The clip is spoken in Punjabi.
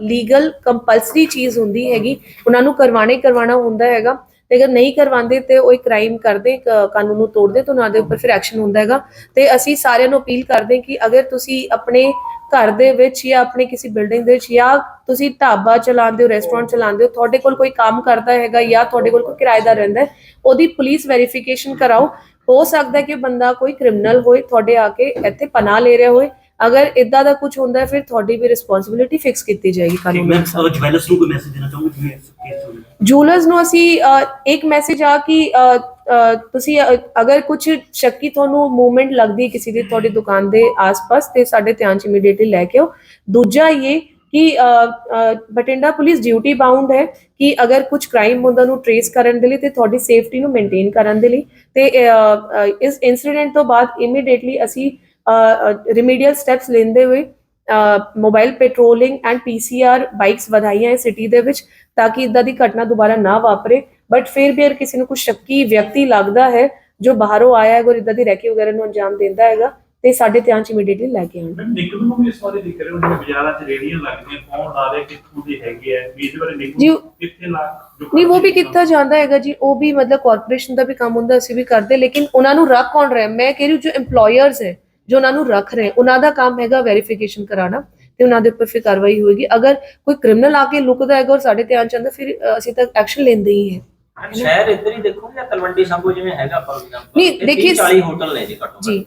ਲੀਗਲ ਕੰਪਲਸਰੀ ਚੀਜ਼ ਹੁੰਦੀ ਹੈਗੀ, ਉਹਨਾਂ ਨੂੰ ਕਰਵਾਣੇ ਕਰਵਾਣਾ ਹੁੰਦਾ ਹੈਗਾ, ਤੇ ਅਗਰ ਨਹੀਂ ਕਰਵਾਉਂਦੇ ਤੇ ਉਹ ਇੱਕ ਕ੍ਰਾਈਮ ਕਰਦੇ ਕਾਨੂੰਨ ਨੂੰ ਤੋੜਦੇ ਤਾਂ ਉਹਨਾਂ ਦੇ ਉੱਪਰ ਫਿਰ ਐਕਸ਼ਨ ਹੁੰਦਾ ਹੈਗਾ, ਤੇ ਅਸੀਂ ਸਾਰਿਆਂ ਨੂੰ ਅਪੀਲ ਕਰਦੇ ਕਿ ਅਗਰ ਤੁਸੀਂ ਆਪਣੇ ਘਰ ਦੇ ਵਿੱਚ ਜਾਂ ਆਪਣੇ ਕਿਸੇ ਬਿਲਡਿੰਗ ਦੇ ਵਿੱਚ ਜਾਂ ਤੁਸੀਂ ਢਾਬਾ ਚਲਾਉਂਦੇ ਹੋ ਰੈਸਟੋਰੈਂਟ ਚਲਾਉਂਦੇ ਹੋ, ਤੁਹਾਡੇ ਕੋਲ ਕੋਈ ਕੰਮ ਕਰਦਾ ਹੈਗਾ ਜਾਂ ਤੁਹਾਡੇ ਕੋਲ ਕੋਈ ਕਿਰਾਏਦਾਰ ਰਹਿੰਦਾ ਉਹਦੀ ਪੁਲਿਸ ਵੈਰੀਫਿਕੇਸ਼ਨ ਕਰਾਓ, ਹੋ ਸਕਦਾ ਕਿ ਬੰਦਾ ਕੋਈ ਕ੍ਰਿਮੀਨਲ ਹੋਏ, ਤੁਹਾਡੇ ਆ ਕੇ ਇੱਥੇ ਪਨਾਹ ਲੈ ਰਿਹਾ ਹੋਏ ਅਗਰ ਇਦਾਂ ਦਾ ਕੁਝ ਹੁੰਦਾ ਹੈ ਫਿਰ ਤੁਹਾਡੀ ਵੀ ਰਿਸਪੌਂਸਿਬਿਲਿਟੀ ਫਿਕਸ ਕੀਤੀ ਜਾਏਗੀ ਕਾਨੂੰਨ ਮੈਂ ਅਨੁਸਾਰ। ਜਵੈਲਰਸ ਨੂੰ ਕੋਈ ਮੈਸੇਜ ਦੇਣਾ ਚਾਹੂੰਗਾ ਜਿਵੇਂ ਇਸ ਕੇਸ ਹੋਵੇ ਜੂਲਰਸ ਨੂੰ ਅਸੀਂ ਇੱਕ ਮੈਸੇਜ ਆ ਕਿ ਤੁਸੀਂ ਅਗਰ ਕੁਝ ਸ਼ੱਕੀ ਤੁਹਾਨੂੰ ਮੂਵਮੈਂਟ ਲੱਗਦੀ ਕਿਸੇ ਦੀ ਤੁਹਾਡੀ ਦੁਕਾਨ ਦੇ ਆਸ-ਪਾਸ ਤੇ ਸਾਡੇ ਧਿਆਨ ਚ ਇਮੀਡੀਏਟਲੀ ਲੈ ਕੇ ਆਓ। ਦੂਜਾ ਇਹ ਕਿ ਬਠਿੰਡਾ ਪੁਲਿਸ ਡਿਊਟੀ ਬਾਉਂਡ ਹੈ ਕਿ ਅਗਰ ਕੁਝ ਕ੍ਰਾਈਮ ਹੁੰਦਾ ਨੂੰ ਟ੍ਰੇਸ ਕਰਨ ਦੇ ਲਈ ਤੇ ਤੁਹਾਡੀ ਸੇਫਟੀ ਨੂੰ ਮੇਨਟੇਨ ਕਰਨ ਦੇ ਲਈ। ਤੇ ਇਸ ਇਨਸੀਡੈਂਟ ਤੋਂ ਬਾਅਦ ਇਮੀਡੀਏਟਲੀ ਅਸੀਂ ਰਿਮੀਡੀਅਲ ਸਟੈਪਸ ਲੈਂਦੇ ਹੋਏ mobile patrolling and PCR bikes ਵਧਾਈਆਂ ਹੈ ਸਿਟੀ ਦੇ ਵਿੱਚ ਤਾਂ ਕਿ ਇਦਾਂ ਦੀ ਘਟਨਾ ਦੁਬਾਰਾ ਨਾ ਵਾਪਰੇ। ਬਟ ਫਿਰ ਵੀ ਅਗਰ ਕਿਸੇ ਨੂੰ ਕੁਝ ਸ਼ੱਕੀ ਵਿਅਕਤੀ ਲੱਗਦਾ ਹੈ ਜੋ ਬਾਹਰੋਂ ਆਇਆ ਹੈ ਔਰ ਇਦਾਂ ਦੀ ਰੈਕੀ ਵਗੈਰਾ ਨੂੰ ਅੰਜਾਮ ਦਿੰਦਾ ਹੈਗਾ ਤੇ ਸਾਡੇ ਧਿਆਨ ਚ ਇਮੀਡੀਏਟਲੀ ਲੈ ਕੇ ਆਉਣ। ਮੈਂ ਨਿਗਮ ਨੂੰ ਵੀ ਇਸ ਬਾਰੇ ਲਿਖ ਰਹੇ ਹੋ ਜਿਵੇਂ ਬਾਜ਼ਾਰਾਂ 'ਚ ਰੇੜੀਆਂ ਲੱਗਦੀਆਂ ਕੌਣ ਲਾ ਰਿਹਾ ਕਿੱਥੋਂ ਦੀ ਹੈਗੀ ਹੈ ਵੀ ਇਹਦੇ ਬਾਰੇ ਨਿਗਮ ਜੀ, ਕਿੱਥੇ ਲਾ ਨਹੀਂ ਉਹ ਵੀ ਕੀਤਾ ਜਾਂਦਾ ਹੈਗਾ ਜੀ ਉਹ ਵੀ ਮਤਲਬ ਕਾਰਪੋਰੇਸ਼ਨ ਦਾ ਵੀ ਕੰਮ ਹੁੰਦਾ ਅਸੀਂ ਵੀ ਕਰਦੇ ਲੇਕਿਨ ਉਹਨਾਂ ਨੂੰ ਰੱਖ ਕੌਣ ਰਿਹਾ? ਮੈਂ ਕਹਿ ਰਹੀ ਜੋ EMPLOYERS ਹੈ ਜੋ ਉਹਨਾਂ ਨੂੰ ਰੱਖ ਰਹੇ ਉਹਨਾਂ ਦਾ ਕੰਮ ਹੈਗਾ ਵੈਰੀਫਿਕੇਸ਼ਨ ਕਰਾਉਣਾ ਤੇ ਉਹਨਾਂ ਦੇ ਉੱਪਰ ਫਿਰ ਕਾਰਵਾਈ ਹੋਏਗੀ। ਅਗਰ ਕੋਈ ਕ੍ਰਿਮੀਨਲ ਆ ਕੇ ਲੁਕਦਾ ਹੈਗਾ ਔਰ ਸਾਡੇ ਧਿਆਨ ਚ ਆਉਂਦਾ ਫਿਰ ਅਸੀਂ ਤਾਂ ਐਕਸ਼ਨ ਲੈਂਦੇ ਹੀ ਹੈ। ਸ਼ਹਿਰ ਇੱਧਰ ਹੀ ਦੇਖੋ ਜਾਂ ਤਲਵੰਡੀ ਸੰਭੂ ਜਿਵੇਂ ਹੈਗਾ ਐਗਜ਼ਾਮਪਲ ਨਹੀਂ, ਦੇਖੀਏ- 40 ਹੋਟਲ ਨੇ ਜੀ ਘੱਟੋ ਘੱਟ। ਜੀ।